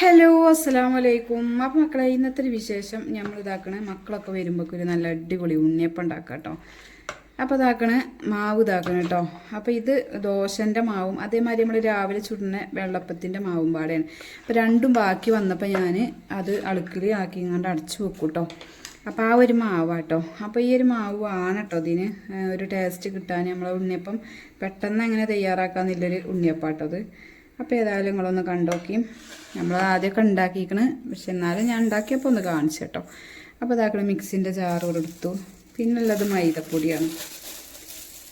Hello അസ്സലാമു വലൈക്കും അപ്പം മക്കളെ ഇന്നത്തെ ഒരു വിശേഷം നമ്മൾ ഇതാക്കണേ മക്കളൊക്കെ വരുമ്പോൾ ഒരു നല്ല അടിപൊളി ഉണ്ണിയപ്പം ഉണ്ടാക്കാം കേട്ടോ അപ്പോൾ ഇതാക്കണ മാവ് ഇതാക്കണം കേട്ടോ അപ്പോൾ ഇത് ദോശന്റെ മാവും അതേമാതിരി നമ്മൾ രാവിലെ ചുടുന്ന വെള്ളപ്പത്തിന്റെ മാവും പാടെയാണ്. അപ്പോൾ രണ്ടും ബാക്കി വന്നപ്പോൾ ഞാൻ അത് അളുക്കിൽ ആക്കി ഇങ്ങാണ്ട് അടച്ചു വെക്കും കേട്ടോ അപ്പോൾ ആ ഒരു മാവാട്ടോ അപ്പോൾ ഈ ഒരു മാവ് ആണ് കേട്ടോ ഇതിന് ഒരു ടേസ്റ്റ് കിട്ടാൻ നമ്മളെ ഉണ്ണിയപ്പം പെട്ടെന്ന് അങ്ങനെ തയ്യാറാക്കാമെന്നുള്ളൊരു ഉണ്ണിയപ്പാട്ടോ അത് അപ്പോൾ ഏതായാലും നിങ്ങളൊന്ന് കണ്ടോക്കിയും നമ്മൾ ആദ്യമൊക്കെ ഉണ്ടാക്കിയിരിക്കണ്. പക്ഷെ എന്നാലും ഞാൻ ഉണ്ടാക്കിയപ്പോൾ ഒന്ന് കാണിച്ചു കേട്ടോ. അപ്പോൾ ഇതാക്കണം മിക്സിന്റെ ജാറ് എടുത്തു. പിന്നുള്ളത് മൈദപ്പൊടിയാണ്.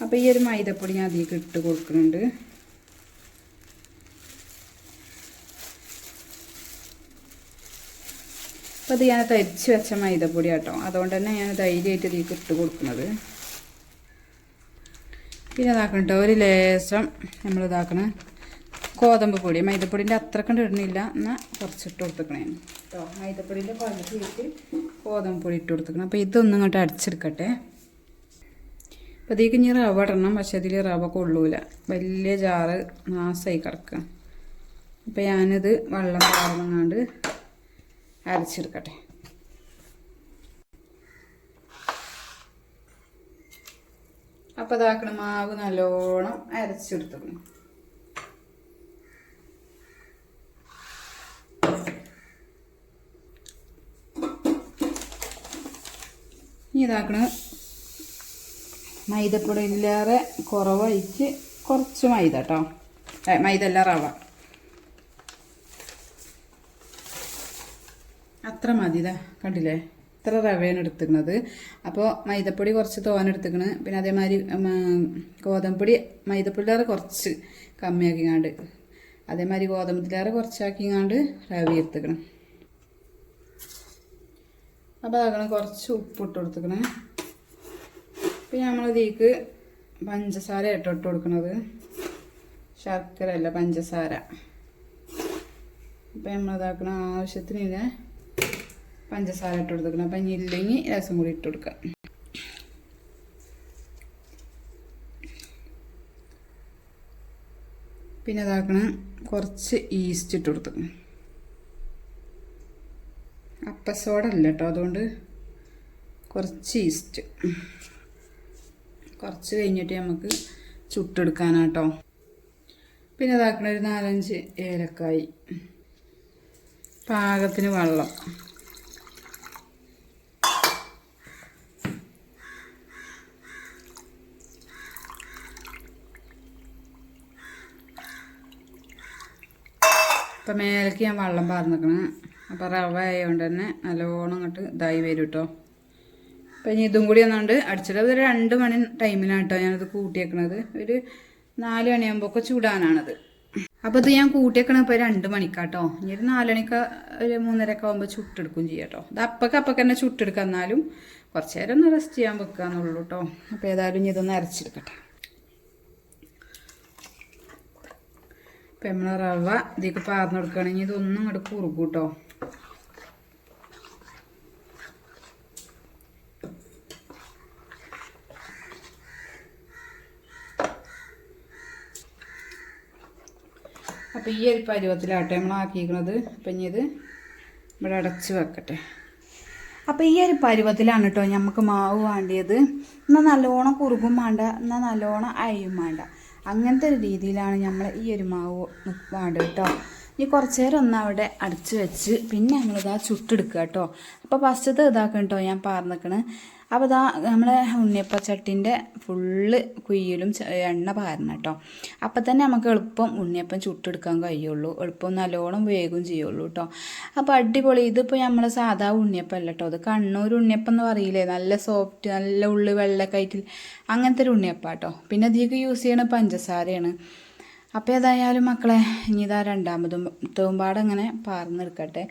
അപ്പോൾ ഈ ഒരു മൈദപ്പൊടി ഞാൻ അതിലേക്ക് ഇട്ട് കൊടുക്കുന്നുണ്ട്. അപ്പോൾ അത് ഞാൻ തരിച്ച് വെച്ച മൈദപ്പൊടി കേട്ടോ അതുകൊണ്ട് തന്നെ ഞാൻ ധൈര്യമായിട്ട് ഇതിലേക്ക് ഇട്ട് കൊടുക്കുന്നത്. പിന്നെ ഇതാക്കണ്ട ഒരു ലേശം നമ്മൾ ഇതാക്കണ ഗോതമ്പ് പൊടി മൈദപ്പൊടിന്റെ അത്ര കണ്ട് ഇടുന്നില്ല. എന്നാൽ കുറച്ചിട്ട് കൊടുത്തേക്കണേ. കേട്ടോ മൈദപ്പൊടിന്റെ പകുതിയിട്ട് ഗോതമ്പ് പൊടി ഇട്ട് കൊടുത്തേക്കണം. അപ്പോൾ ഇതൊന്നും ഇങ്ങോട്ട് അടിച്ചെടുക്കട്ടെ. അപ്പോൾ ഇതിലേക്ക് ഇനി റവ ഇടണം പക്ഷേ അതിൽ റവ കൊള്ളൂല വലിയ ജാറ് നാസായി കിടക്കുക അപ്പോൾ ഞാനിത് വെള്ളം പാർന്നങ്ങാണ്ട് അരച്ചെടുക്കട്ടെ. അപ്പോൾ ഇതാക്കണം മാവ് നല്ലോണം അരച്ചെടുത്തേക്കണം ഇനി ഇതാക്കണ മൈദപ്പൊടിയിലേറെ കുറവഴിച്ച് കുറച്ച് മൈദ കേട്ടോ മൈദ അല്ല റവ. അത്ര മതി ഇതാ കണ്ടില്ലേ? ഇത്ര റവയാണ് എടുത്തിക്കണത്. അപ്പോൾ മൈദപ്പൊടി കുറച്ച് തോനെടുത്തിക്കണ് പിന്നെ അതേമാതിരി ഗോതമ്പൊടി മൈദപ്പൊടിയിലേറെ കുറച്ച് കമ്മിയാക്കിങ്ങാണ്ട്. അതേമാതിരി ഗോതമ്പത്തിലേറെ കുറച്ചാക്കിങ്ങാണ്ട് റവ എടുത്തിക്കണം. അപ്പോൾ അതാകണം കുറച്ച് ഉപ്പിട്ട് കൊടുത്തിക്കണേ പിന്നെ നമ്മളിതേക്ക് പഞ്ചസാര ഇട്ട് ഇട്ട് കൊടുക്കണത്. ശർക്കര അല്ല പഞ്ചസാര. അപ്പം നമ്മളിതാക്കണ ആവശ്യത്തിന് ഇതിനെ പഞ്ചസാര ഇട്ട് കൊടുക്കണം അപ്പം ഇനി ഇല്ലെങ്കിൽ രസം കൂടി ഇട്ട് കൊടുക്കാം. പിന്നെ ഇതാക്കണം കുറച്ച് ഈസ്റ്റ് ഇട്ട് അപ്പസോഡ അല്ല കേട്ടോ അതുകൊണ്ട് കുറച്ച് ഈസ്റ്റ് കുറച്ച് കഴിഞ്ഞിട്ട് നമുക്ക് ചുട്ടെടുക്കാനാട്ടോ. പിന്നെ ഇതാക്കണ ഒരു നാലഞ്ച് ഏലക്കായി. പാകത്തിന് വെള്ളം. അപ്പം മേലേക്ക് ഞാൻ വെള്ളം പാർന്നിക്കണം. അപ്പം റവ ആയതുകൊണ്ട് തന്നെ നല്ലോണം അങ്ങോട്ട് ഇതായി വരും കേട്ടോ അപ്പം ഇനി ഇതും കൂടി ഒന്നുകൊണ്ട് അടിച്ചിട്ട് ഒരു രണ്ട് മണി ടൈമിലാണ് കേട്ടോ ഞാനത് കൂട്ടിയേക്കണത്. ഒരു നാല് മണിയാകുമ്പോൾ ചൂടാനാണത്. അപ്പോൾ ഇത് ഞാൻ കൂട്ടിയേക്കണത് ഇപ്പോൾ രണ്ട് മണിക്കാട്ടോ. ഇനി ഒരു നാല് മണിക്ക് ഒരു മൂന്നരക്കെ ആകുമ്പോൾ ചുട്ടെടുക്കും ചെയ്യാം കേട്ടോ ഇത് അപ്പൊക്കെ അപ്പൊക്കെ തന്നെ ചുട്ടെടുക്കുക എന്നാലും കുറച്ച് നേരം ഒന്ന് റെസ്റ്റ് ചെയ്യാൻ വെക്കുക എന്നുള്ളൂ കേട്ടോ അപ്പോൾ ഏതായാലും ഇനി ഇതൊന്ന് അരച്ചെടുക്കട്ടെ. ഇപ്പം നമ്മൾ റവ ഇതിലേക്ക് പാർന്നു കൊടുക്കുകയാണെങ്കിൽ ഇതൊന്നും ഇങ്ങോട്ട് കുറുക്കും കേട്ടോ അപ്പോൾ ഈ ഒരു പരുവത്തിലാട്ടെ നമ്മൾ ആക്കിയിരിക്കുന്നത് അപ്പം ഇനി ഇത് ഇവിടെ അടച്ച് വെക്കട്ടെ. അപ്പോൾ ഈ ഒരു പരുവത്തിലാണ് കേട്ടോ നമുക്ക് മാവ് വേണ്ടിയത്. എന്നാൽ നല്ലോണം കുറുകും വേണ്ട എന്നാൽ നല്ലോണം അയും വേണ്ട അങ്ങനത്തെ ഒരു രീതിയിലാണ് നമ്മൾ ഈ ഒരു മാവ് വേണ്ടത് കേട്ടോ. ഇനി കുറച്ച് നേരം ഒന്ന് അവിടെ അടച്ച് വെച്ച് പിന്നെ ഞങ്ങളിതാ ചുട്ടെടുക്കുക കേട്ടോ. അപ്പോൾ ഫസ്റ്റത്തെ ഇതാക്കണം കേട്ടോ ഞാൻ പറഞ്ഞിക്കണ് അപ്പോൾ ഇതാ നമ്മൾ ഉണ്ണിയപ്പച്ചട്ടിന്റെ ഫുള്ള് കുയ്യിലും എണ്ണ പാരണം കേട്ടോ. അപ്പം തന്നെ നമുക്ക് എളുപ്പം ഉണ്ണിയപ്പം ചുട്ടെടുക്കാൻ കഴിയുള്ളൂ. എളുപ്പം നല്ലോണം വേഗം ചെയ്യുള്ളൂ കേട്ടോ. അപ്പോൾ അടിപൊളി. ഇതിപ്പോൾ നമ്മൾ സാധാ ഉണ്ണിയപ്പം അല്ല കേട്ടോ. അത് കണ്ണൂർ ഉണ്ണിയപ്പം എന്ന് പറയില്ലേ? നല്ല സോഫ്റ്റ് നല്ല ഉള്ളി വെള്ളക്കയറ്റിൽ അങ്ങനത്തെ ഒരു ഉണ്ണിയപ്പം കേട്ടോ. പിന്നെ അധികം യൂസ് ചെയ്യണ പഞ്ചസാരയാണ്. അപ്പോൾ ഏതായാലും മക്കളെ ഇനി ഇതാ രണ്ടാമതും തൂമ്പാട് അങ്ങനെ പാർന്നെടുക്കട്ടെ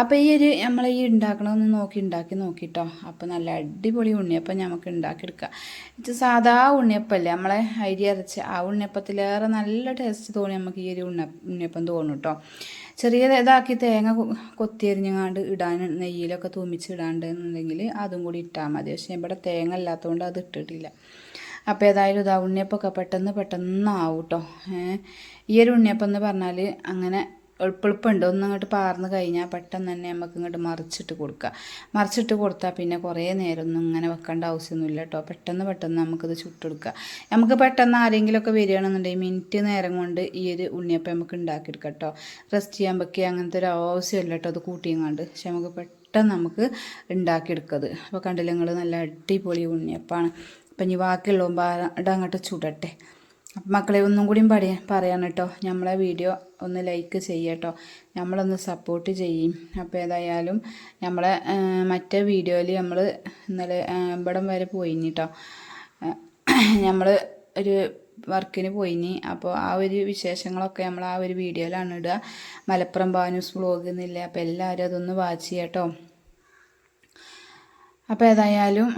അപ്പോൾ ഈ ഒരു നമ്മൾ ഈ ഉണ്ടാക്കണമെന്ന് നോക്കി ഉണ്ടാക്കി നോക്കിട്ടോ. അപ്പോൾ നല്ല അടിപൊളി ഉണ്ണിയപ്പം നമുക്ക് ഉണ്ടാക്കിയെടുക്കാം. ഇത് സാധാ ഉണ്ണിയപ്പല്ലേ? നമ്മളെ അരി അരച്ച് ആ ഉണ്ണിയപ്പത്തിലേറെ നല്ല ടേസ്റ്റ് തോന്നി നമുക്ക് ഈ ഒരു ഉണ്ണ ഉണ്ണിയപ്പം തോന്നും കേട്ടോ ചെറിയ ഇതാക്കി തേങ്ങ കൊത്തിയരിഞ്ഞങ്ങാണ്ട് ഇടാൻ നെയ്യിലൊക്കെ തൂമിച്ച് ഇടാണ്ട് എന്നുണ്ടെങ്കിൽ അതും കൂടി ഇട്ടാൽ മതി. പക്ഷേ ഇവിടെ തേങ്ങ ഇല്ലാത്തതുകൊണ്ട് അത് ഇട്ടിട്ടില്ല. അപ്പോൾ ഏതായാലും ഇതാ ഉണ്ണിയപ്പമൊക്കെ പെട്ടെന്ന് പെട്ടെന്ന് ആവും കേട്ടോ ഈ ഒരു ഉണ്ണിയപ്പം എന്ന് പറഞ്ഞാൽ അങ്ങനെ എളുപ്പെളുപ്പമുണ്ട് ഒന്ന് ഇങ്ങോട്ട് പാർന്ന് കഴിഞ്ഞാൽ പെട്ടെന്ന് തന്നെ നമുക്ക് ഇങ്ങോട്ട് മറിച്ചിട്ട് കൊടുക്കുക മറിച്ചിട്ട് കൊടുത്താൽ പിന്നെ കുറേ നേരം ഒന്നും ഇങ്ങനെ വെക്കേണ്ട ആവശ്യമൊന്നുമില്ല കേട്ടോ പെട്ടെന്ന് പെട്ടെന്ന് നമുക്കിത് ചുട്ടെടുക്കുക നമുക്ക് പെട്ടെന്ന് ആരെങ്കിലുമൊക്കെ വരികയാണെന്നുണ്ടെങ്കിൽ മിനിറ്റ് നേരം കൊണ്ട് ഈ ഒരു ഉണ്ണിയപ്പം നമുക്ക് ഉണ്ടാക്കിയെടുക്കാം കേട്ടോ റെസ്റ്റ് ചെയ്യാൻ പറ്റിയ അങ്ങനത്തെ ഒരു ആവശ്യമില്ല കേട്ടോ അത് കൂട്ടിയങ്ങാണ്ട്. പക്ഷെ നമുക്ക് പെട്ടെന്ന് നമുക്ക് ഉണ്ടാക്കിയെടുക്കത് അപ്പോൾ കണ്ടില്ല നിങ്ങൾ നല്ല അടിപൊളി ഉണ്ണിയപ്പാണ്. അപ്പം ഇനി ബാക്കിയുള്ള അങ്ങോട്ട് ചുടട്ടെ. അപ്പം മക്കളെ ഒന്നും കൂടിയും പറയാൻ പറയാൻ കേട്ടോ നമ്മളെ വീഡിയോ ഒന്ന് ലൈക്ക് ചെയ്യുക കേട്ടോ നമ്മളൊന്ന് സപ്പോർട്ട് ചെയ്യും. അപ്പോൾ ഏതായാലും നമ്മളെ മറ്റേ വീഡിയോയിൽ നമ്മൾ ഇന്നലെ ഇവിടം വരെ പോയിനി കേട്ടോ നമ്മൾ ഒരു വർക്കിന് പോയിനി. അപ്പോൾ ആ ഒരു വിശേഷങ്ങളൊക്കെ നമ്മൾ ആ ഒരു വീഡിയോയിലാണ് ഇടുക മലപ്പുറം ബാനൂസ് വ്ളോഗ് എന്നില്ല. അപ്പോൾ എല്ലാവരും അതൊന്ന് വാച്ച് ചെയ്യാം കേട്ടോ അപ്പോൾ ഏതായാലും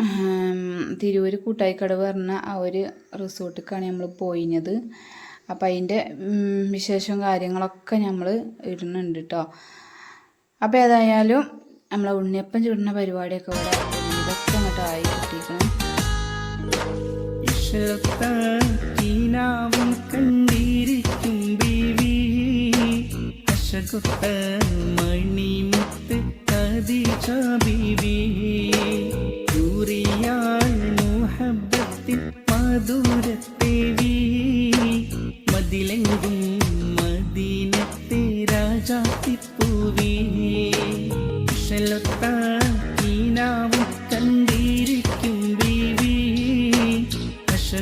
തിരൂർ കൂട്ടായിക്കടവ് പറഞ്ഞ ആ ഒരു റിസോർട്ടിലേക്കാണ് നമ്മൾ പോയിരുന്നത് അപ്പോൾ അതിന്റെ വിശേഷവും കാര്യങ്ങളൊക്കെ നമ്മൾ ഇടുന്നുണ്ട് കേട്ടോ അപ്പോൾ ഏതായാലും നമ്മളെ ഉണ്ണിയപ്പം ചുടുന്ന പരിപാടിയൊക്കെ ഇവിടെ ഇതൊക്കെ ആയി കിട്ടിയിരിക്കണം കണ്ടിരിക്കും മണിമുത്ത് ചാ ബീവി.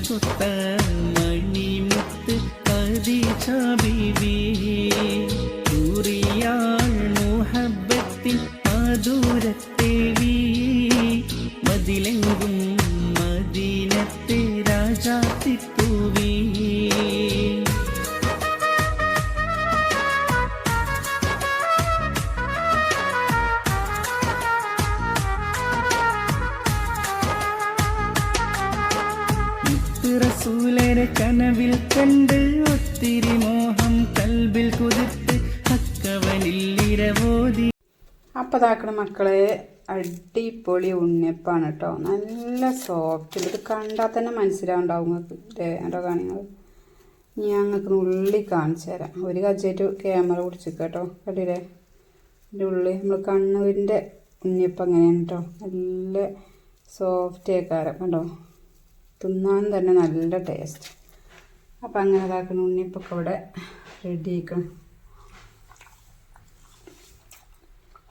അശകൊത്ത മണിമുത്ത് കദിജ ബീവി. റസൂലരെ കനവിൽ കണ്ട് ഒത്തിരി മോഹം കൽബിൽ കുതിർത്ത് അക്കവനിൽ ഇരവോതി. അപ്പോൾ താക്കണ മക്കളെ അടിപൊളി ഉണ്ണിയപ്പാണ് കേട്ടോ നല്ല സോഫ്റ്റ് ഇത് കണ്ടാൽ തന്നെ മനസ്സിലാവുണ്ടാവും നിങ്ങൾക്ക് എന്റെ കാണുങ്ങൾ ഞാൻ ഞങ്ങൾക്ക് ഉള്ളി കാണിച്ചു തരാം. ഒരു കജ്ജായിട്ട് ക്യാമറ കുടിച്ചു കേട്ടോ കണ്ടില്ലേ? എന്റെ ഉള്ളി. നമ്മൾ കണ്ണൂരിന്റെ ഉണ്ണിയപ്പം അങ്ങനെയാണ് കേട്ടോ നല്ല സോഫ്റ്റ് ആക്കാരം കണ്ടോ? തിന്നാൻ തന്നെ നല്ല ടേസ്റ്റ് അപ്പം അങ്ങനെ ഇതാക്കുന്ന. ഉണ്ണിപ്പൊക്കെ ഇവിടെ റെഡി ആക്കണം